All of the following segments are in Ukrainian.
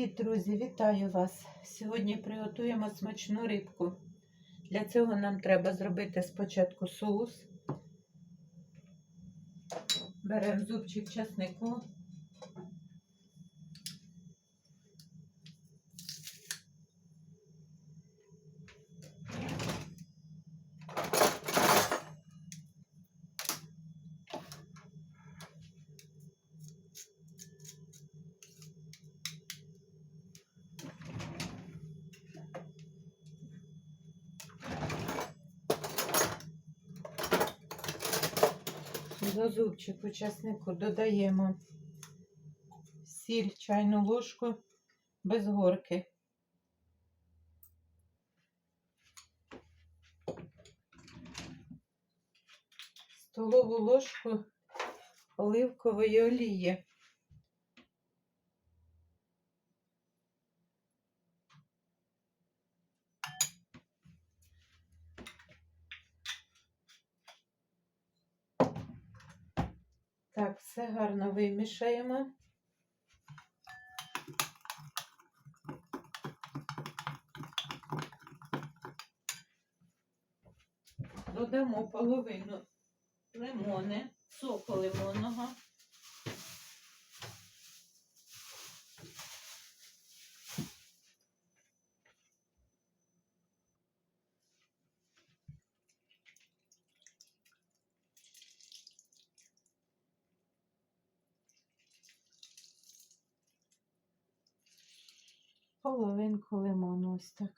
Привіт, друзі! Вітаю вас! Сьогодні приготуємо смачну рибку. Для цього нам треба зробити спочатку соус. Беремо зубчик часнику. До зубчику часнику додаємо сіль, чайну ложку без горки. Столову ложку оливкової олії. Так, все гарно вимішаємо. Додамо половину лимони, соку лимонного. Половинку лимону ось так.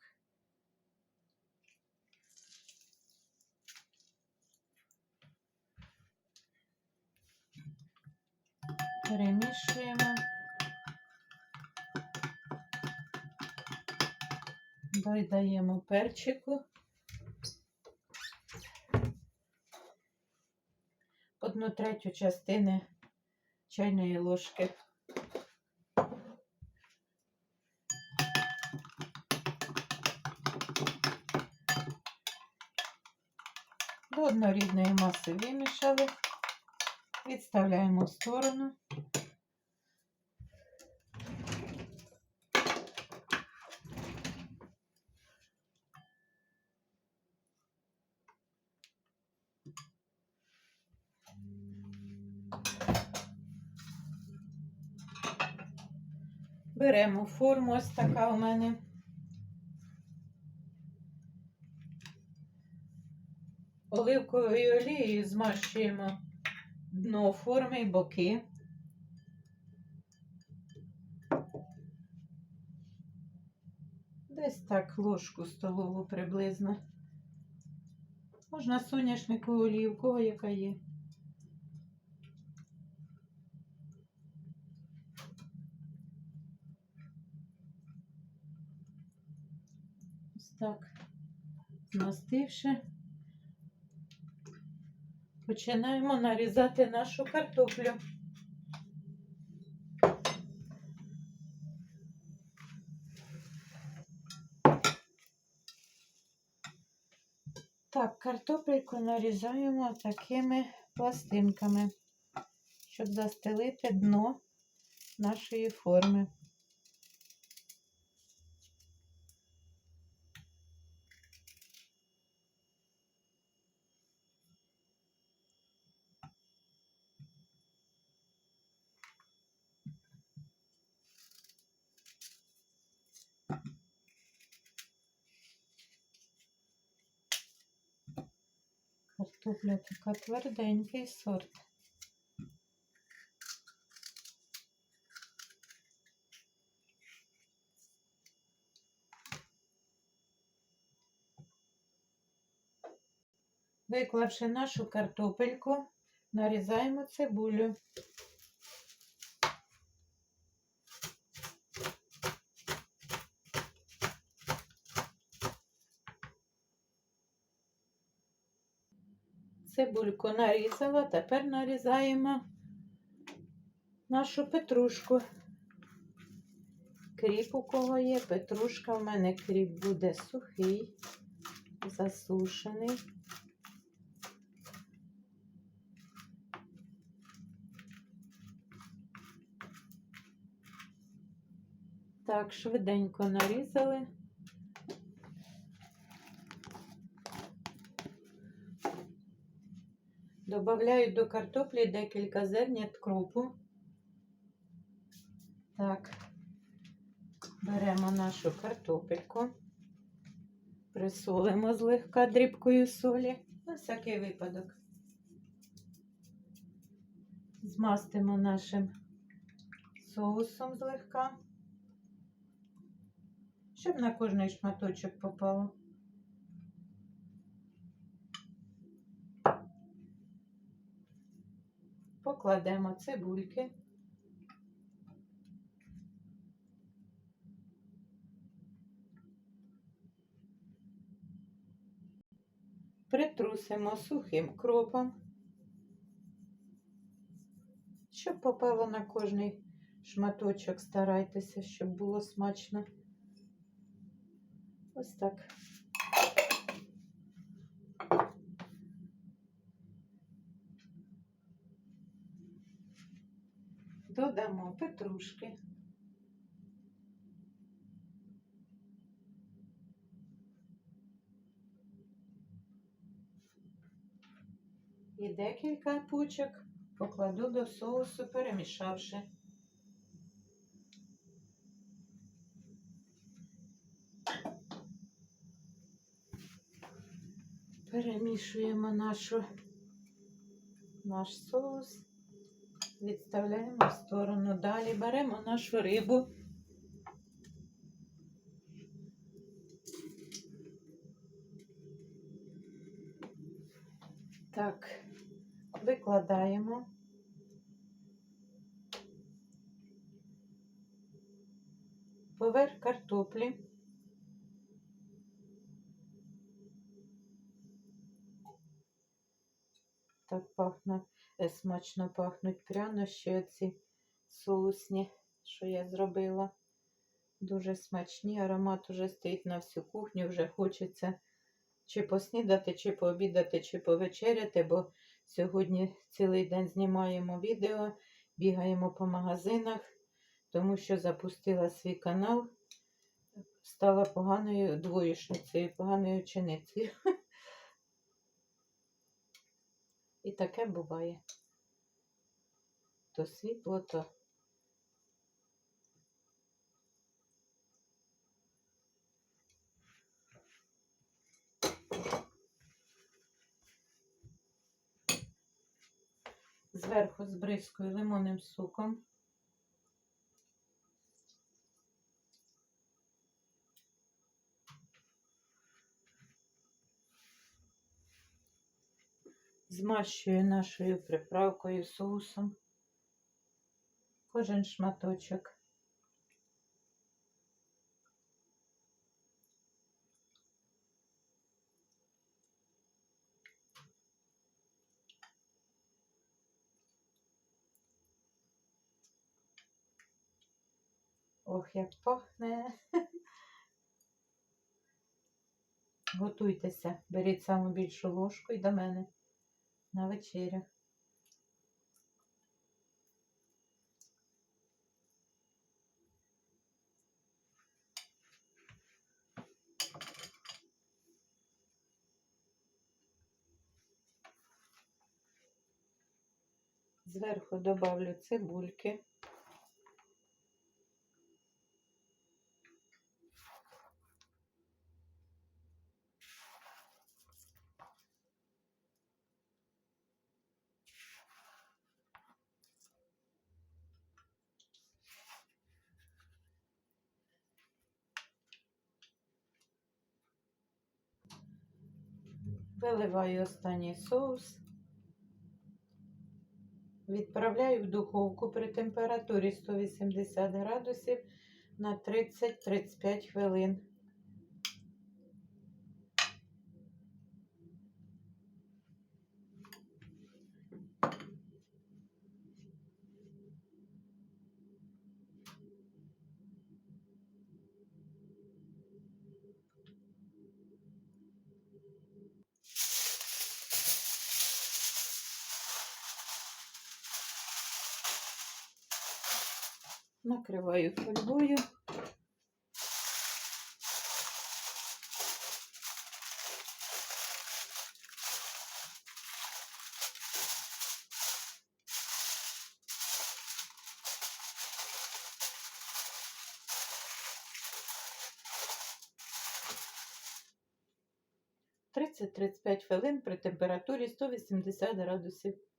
Перемішуємо. Додаємо перчику. Одну третю частини чайної ложки. Однорідної маси вимішали, відставляємо в сторону. Беремо форму, ось така у мене. Оливковою олією змащуємо дно форми і боки. Десь так ложку столову приблизно. Можна соняшникову олію, яка є. Ось так, настивши. Починаємо нарізати нашу картоплю. Так, картопельку нарізаємо такими пластинками, щоб застелити дно нашої форми. Картопля така тверденький сорт. Виклавши нашу картопельку, нарізаємо цибулю. Цибульку нарізала, тепер нарізаємо нашу петрушку. Кріп у кого є, петрушка, в мене кріп буде сухий, засушений. Так, швиденько нарізали. Добавляю до картоплі декілька зернят крупу. Так, беремо нашу картопельку, присолимо злегка дрібкою солі на всякий випадок. Змастимо нашим соусом злегка, щоб на кожний шматочок попало. Покладемо цибульки. Притрусимо сухим кропом, щоб попало на кожний шматочок. Старайтеся, щоб було смачно. Ось так. Додамо петрушки. І декілька пучок покладу до соусу, перемішавши. Перемішуємо нашу, наш соус. Відставляємо в сторону. Далі беремо нашу рибу. Так, викладаємо. Поверх картоплі. Так пахне смачно пахнуть прянощі ці соусні, що я зробила. Дуже смачні. Аромат уже стоїть на всю кухню, вже хочеться чи поснідати, чи пообідати, чи повечеряти, бо сьогодні цілий день знімаємо відео, бігаємо по магазинах, тому що запустила свій канал, стала поганою двоєшницею, поганою ученицею. І таке буває. То світло, то. Зверху збризкою лимонним соком. Змащую нашою приправкою соусом кожен шматочок. Ох, як пахне. Готуйтеся, беріть саму більшу ложку і до мене на вечерю. Зверху добавлю цибульки. Виливаю останній соус. Відправляю в духовку при температурі 180 градусів на 30-35 хвилин. накриваю фольгою. Тридцять 35 хвилин при температурі 180 градусів.